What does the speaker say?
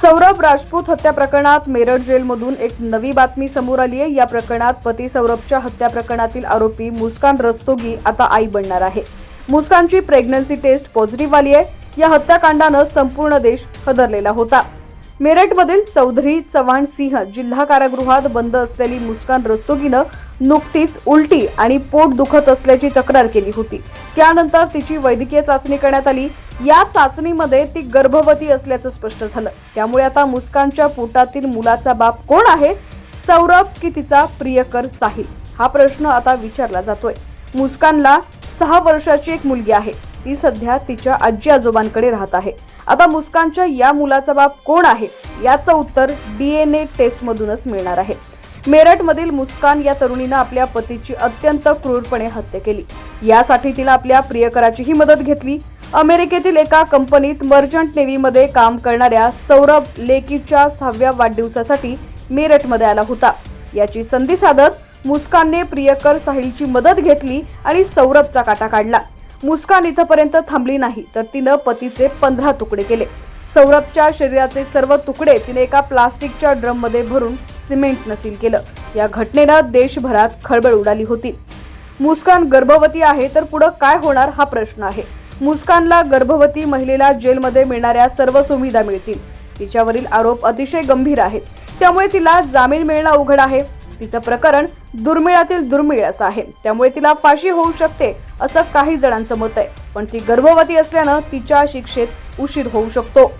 सौरभ राजपूत हत्या प्रकरणात मेरठ जेलमधून एक नवी बातमी समोर आली आहे. या प्रकरणात पती सौरभच्या हत्या प्रकरणातील आरोपी मुस्कान रस्तोगी आता आई बनणार आहे. मुस्कानची प्रेग्नन्सी टेस्ट पॉझिटिव्ह आली आहे. या हत्याकांडानं संपूर्ण देश हदरलेला होता. मेरठमधील चौधरी चव्हाण सिंह जिल्हा कारागृहात बंद असलेली मुस्कान रस्तोगीनं नुकतीच उलटी आणि पोट दुखत असल्याची तक्रार केली होती. त्यानंतर तिची वैद्यकीय चाचणी करण्यात आली. या चाचणीमध्ये ती गर्भवती असल्याचं स्पष्ट झालं. त्यामुळे आता मुस्कानच्या पोटातील मुलाचा बाप कोण आहे? सौरभ की तिचा प्रियकर साहिल? हा प्रश्न आता विचारला जातोय. मुस्कानला सहा वर्षाची एक मुलगी आहे. ती सध्या तिच्या आजी आजोबांकडे राहत आहे. आता मुस्कानच्या या मुलाचा बाप कोण आहे? याचं उत्तर डी एन ए टेस्टमधूनच मिळणार आहे. मेरठमधील मुस्कान या तरुणीनं आपल्या पतीची अत्यंत क्रूरपणे हत्या केली. यासाठी तिला आपल्या प्रियकराचीही मदत घेतली. अमेरिकेतील एका कंपनीत मर्चंट नेव्हीमध्ये काम करणाऱ्या सौरभ लेकीच्या सहाव्या वाढदिवसासाठी मेरठमध्ये आला होता. याची संधी साधत मुस्कानने प्रियकर साहिलची मदत घेतली आणि सौरभचा काटा काढला. मुस्कान इथंपर्यंत थांबली नाही तर तिनं पतीचे पंधरा तुकडे केले. सौरभच्या शरीराचे सर्व तुकडे तिने एका प्लास्टिकच्या ड्रममध्ये भरून सिमेंट नसील केलं. या घटनेनं देशभरात खळबळ उडाली होती. मुस्कान गर्भवती आहे तर पुढं काय होणार हा प्रश्न आहे. मुस्कानला गर्भवती महिलेला जेलमध्ये मिळणाऱ्या सर्व सुविधा मिळतील. तिच्यावरील आरोप अतिशय गंभीर आहेत. त्यामुळे तिला जामीन मिळणं अवघड आहे. तिचं प्रकरण दुर्मिळातील दुर्मिळ असं आहे. त्यामुळे तिला फाशी होऊ शकते असं काही जणांचं मत आहे. पण ती गर्भवती असल्यानं तिच्या शिक्षेत उशीर होऊ शकतो.